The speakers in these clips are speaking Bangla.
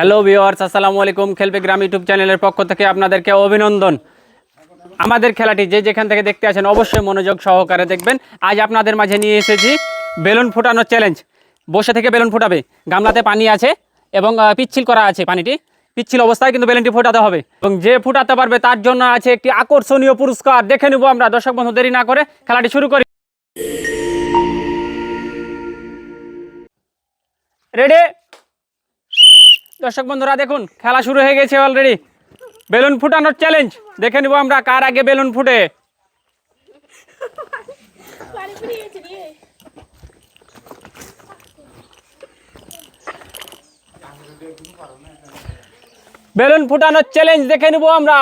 হ্যালো ভিওয়ার্স আসসালামু আলাইকুম। খেলবে গ্রাম ইউটিউব চ্যানেলের পক্ষ থেকে আপনাদেরকে অভিনন্দন। আমাদের খেলাটি যে যেখান থেকে দেখতে আছেন অবশ্যই মনোযোগ সহকারে দেখবেন। আজ আপনাদের মাঝে নিয়ে এসেছি বেলুন ফুটানোর চ্যালেঞ্জ বসে থেকে বেলুন ফুটাবে। গামলাতে পানি আছে এবং পিচ্ছিল করা আছে পানিটি। পিচ্ছিল অবস্থায় কিন্তু বেলুনটি ফোটাতে হবে। এবং যে ফুটাতে পারবে তার জন্য আছে একটি আকর্ষণীয় পুরস্কার। দেখে নেব আমরা। দর্শক বন্ধু, দেরি না করে খেলাটি শুরু করি। রেডি দর্শক বন্ধুরা, দেখুন, খেলা শুরু হয়ে গেছে অলরেডি বেলুন ফুটানোর চ্যালেঞ্জ দেখে নিব আমরা কার আগে বেলুন ফুটে। বেলুন ফুটানোর চ্যালেঞ্জ দেখে নিব আমরা।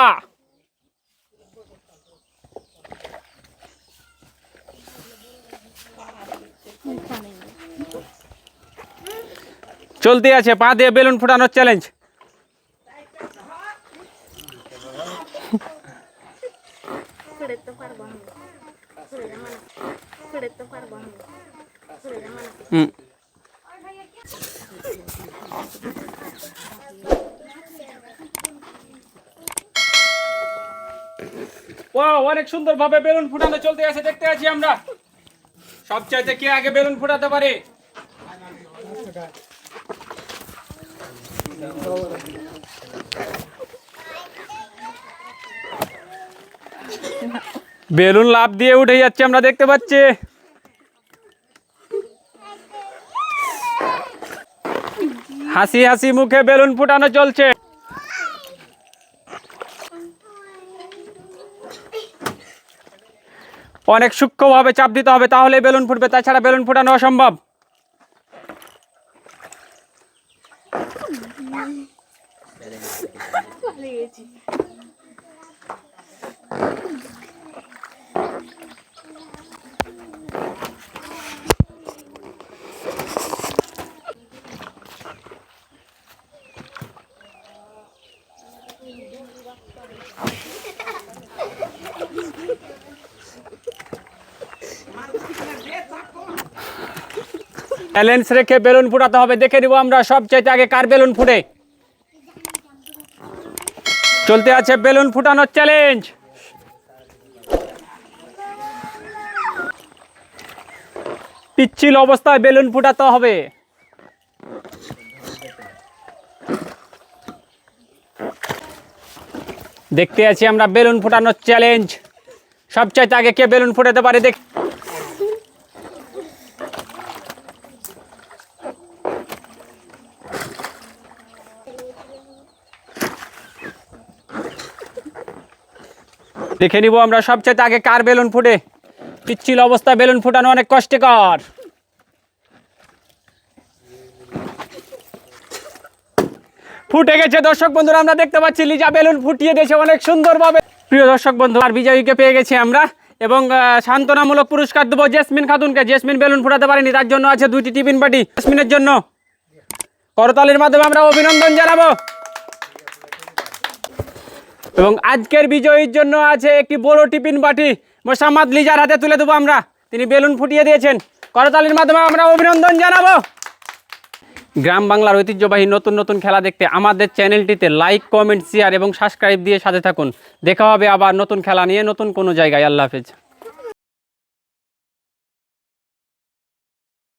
চলতে আছে, পা দিয়ে বেলুন ফুটানোর চ্যালেঞ্জ অনেক সুন্দরভাবে বেলুন ফুটানো চলতে আছে, দেখতে আছি আমরা। সবচাইতে কে আগে বেলুন ফুটাতে পারে? বেলুন লাভ দিয়ে উঠে যাচ্ছে, আমরা দেখতে পাচ্ছি। হাসি হাসি মুখে বেলুন ফুটানো চলছে। অনেক সূক্ষ্মভাবে চাপ দিতে হবে তাহলে বেলুন ফুটবে, তাছাড়া বেলুন ফুটানো অসম্ভব। পালিয়ে গেছি ব্যালেন্স রেখে বেলুন ফুটাতে হবে, দেখে নিব আমরা সবচাইতে আগে কার বেলুন ফুটে। চলতে আছে বেলুন ফুটানোর চ্যালেঞ্জ পিচ্ছিল অবস্থায় বেলুন ফুটাতে হবে। দেখতে আছি আমরা বেলুন ফুটানোর চ্যালেঞ্জ সবচাইতে আগে কে বেলুন ফুটাতে পারে দেখ দেখে নিব আমরা সবচেয়ে আগে কার বেলুন ফুটে? পিচ্ছিল অবস্থা বেলুন ফুটানো অনেক কষ্টকর। ফুটে গেছে দর্শক বন্ধুরা, আমরা দেখতে পাচ্ছি লিজা বেলুন ফুটিয়ে দিয়েছে অনেক সুন্দরভাবে। প্রিয় দর্শক বন্ধু আর বিজয়ীকে পেয়ে গেছি আমরা এবং সান্ত্বনামূলক পুরস্কার দেবো জেসমিন খাতুনকে। জেসমিন বেলুন ফুটাতে পারেনি, তার জন্য আছে দুইটি টিফিন পার্টি জেসমিনের জন্য করতালির মাধ্যমে আমরা অভিনন্দন জানাব। এবং আজকের বিজয়ীর জন্য আছে একটি বড় টিফিন বাটি। মোসাম্মদ লিজার হাতে তুলে দেবো আমরা। তিনি বেলুন ফুটিয়ে দিয়েছেন। করতালির মাধ্যমে আমরা অভিনন্দন জানাব। গ্রাম বাংলার ঐতিহ্যবাহী নতুন নতুন খেলা দেখতে আমাদের চ্যানেলটিতে লাইক, কমেন্ট শেয়ার এবং সাবস্ক্রাইব দিয়ে সাথে থাকুন। দেখা হবে আবার নতুন খেলা নিয়ে নতুন কোনো জায়গায়। আল্লাহ হাফেজ।